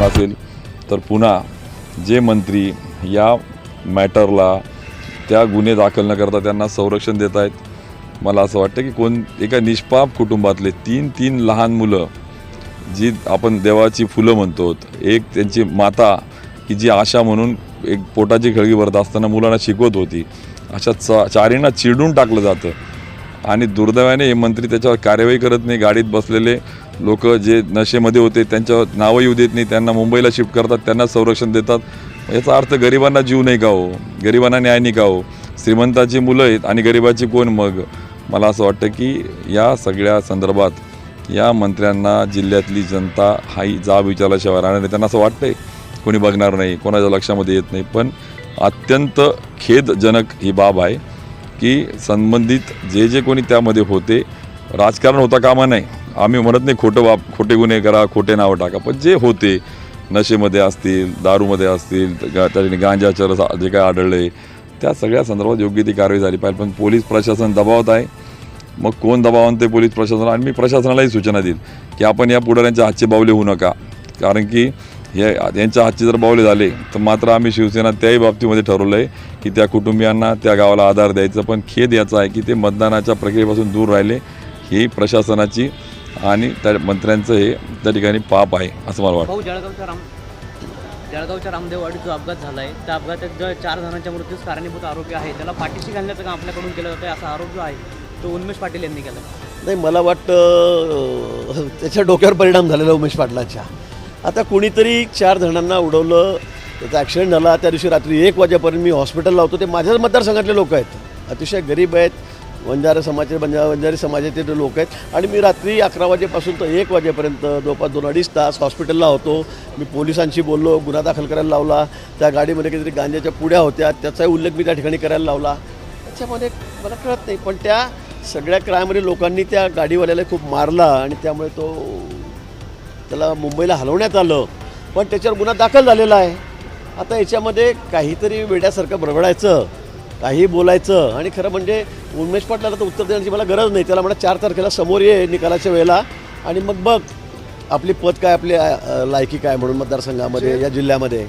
प्रशासन असेल तर पुन्हा जे मंत्री या मॅटरला त्या गुन्हे दाखल न करता त्यांना संरक्षण देत आहेत. मला असं वाटतं की कोण एका निष्पाप कुटुंबातले तीन तीन लहान मुलं जी आपण देवाची फुलं म्हणतो एक त्यांची माता की जी आशा म्हणून एक पोटाची खळगी भरत असताना मुलांना शिकवत होती अशा चा चारींना चिडून टाकलं जातं. आणि दुर्दैवाने हे मंत्री त्याच्यावर कार्यवाही करत नाही गाडीत बसलेले लोक जे नशेमध्ये होते त्यांच्यावर नावं येऊ देत नाही त्यांना मुंबईला शिफ्ट करतात त्यांना संरक्षण देतात. याचा अर्थ गरिबांना जीव नाही का हो? गरिबांना न्याय नाही का हो? श्रीमंताची मुलं आहेत आणि गरिबाची कोण मग? मला असं वाटतं की या सगळ्या संदर्भात या मंत्र्यांना जिल्ह्यातली जनता हाही जाब विचारल्याशिवाय राहणार नाही. त्यांना असं वाटतंय कोणी बघणार नाही कोणाच्या लक्षामध्ये येत नाही. पण अत्यंत खेदजनक ही बाब आहे की संबंधित जे जे कोणी त्यामध्ये होते राजकारण होता कामा नाही आम्ही म्हणत नाही खोटं वाप खोटे गुन्हे करा खोटे नावं टाका. पण जे होते नशेमध्ये असतील दारूमध्ये असतील गा त्या ठिकाणी गांजा चरस जे काय आढळले त्या सगळ्या संदर्भात योग्य ती कारवाई झाली पाहिजे. पण पोलीस प्रशासन दबावत आहे. मग कोण दबावान ते पोलीस प्रशासन? आणि मी प्रशासनालाही सूचना देईल की आपण या पुढाऱ्यांच्या हातचे बावले होऊ नका. कारण की हे यांच्या हातचे जर बावले झाले तर मात्र आम्ही शिवसेना त्याही बाबतीमध्ये ठरवलं आहे की त्या कुटुंबियांना त्या गावाला आधार द्यायचं. पण खेद याचा आहे की ते मतदानाच्या प्रक्रियेपासून दूर राहिले. ही प्रशासनाची आणि त्या मंत्र्यांचं हे त्या ठिकाणी पाप आहे असं मला वाटतं. भाऊ जळगावच्या राम जळगावच्या रामदेववाडीत जो अपघात झाला आहे त्या अपघातात जो चार जणांच्या मृत्यूस कारणीभूत आरोपी आहे त्याला पाठीशी घालण्याचं काम आपल्याकडून केलं जातं असा आरोप जो आहे तो उन्मेष पाटील यांनी केला नाही मला वाटतं त्याच्या डोक्यावर परिणाम झालेला उमेश पाटलाच्या. आता कुणीतरी चार जणांना उडवलं त्याचा ॲक्सिडेंट झाला त्या दिवशी रात्री एक वाजेपर्यंत मी हॉस्पिटलला होतो ते माझ्याच मतदारसंघातले लोक आहेत. अतिशय गरीब आहेत वंजारा समाजाचे बंजा वंजारी समाजाचे जे लोक आहेत. आणि मी रात्री अकरा वाजेपासून तर एक वाजेपर्यंत जवळपास दोन अडीच तास हॉस्पिटलला होतो. मी पोलिसांशी बोललो गुन्हा दाखल करायला लावला. त्या गाडीमध्ये काहीतरी गांजाच्या पुड्या होत्या. त्याचाही उल्लेख मी त्या ठिकाणी करायला लावला. त्याच्यामध्ये मला कळत नाही पण त्या सगळ्या क्रायमरी लोकांनी त्या गाडीवाल्याला खूप मारला आणि त्यामुळे तो त्याला मुंबईला हलवण्यात आलं. पण त्याच्यावर गुन्हा दाखल झालेला आहे. आता याच्यामध्ये काहीतरी वेड्यासारखं बरबडायचं काही बोलायचं. आणि खरं म्हणजे उमेश पाटलाला तर उत्तर देण्याची मला गरज नाही. त्याला म्हणा चार तारखेला समोर ये निकालाच्या वेळेला. आणि मग बघ आपली पद काय आपली लायकी काय म्हणून मतदारसंघामध्ये या जिल्ह्यामध्ये?